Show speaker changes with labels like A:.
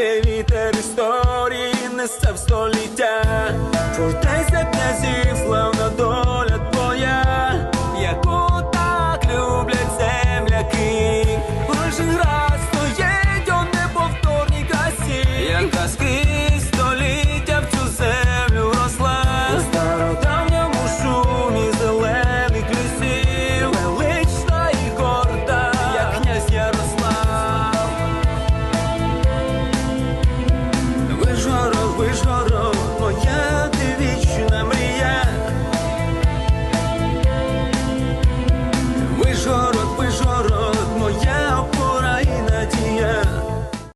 A: де вітер історії несе в століття, повертайся князів славна до.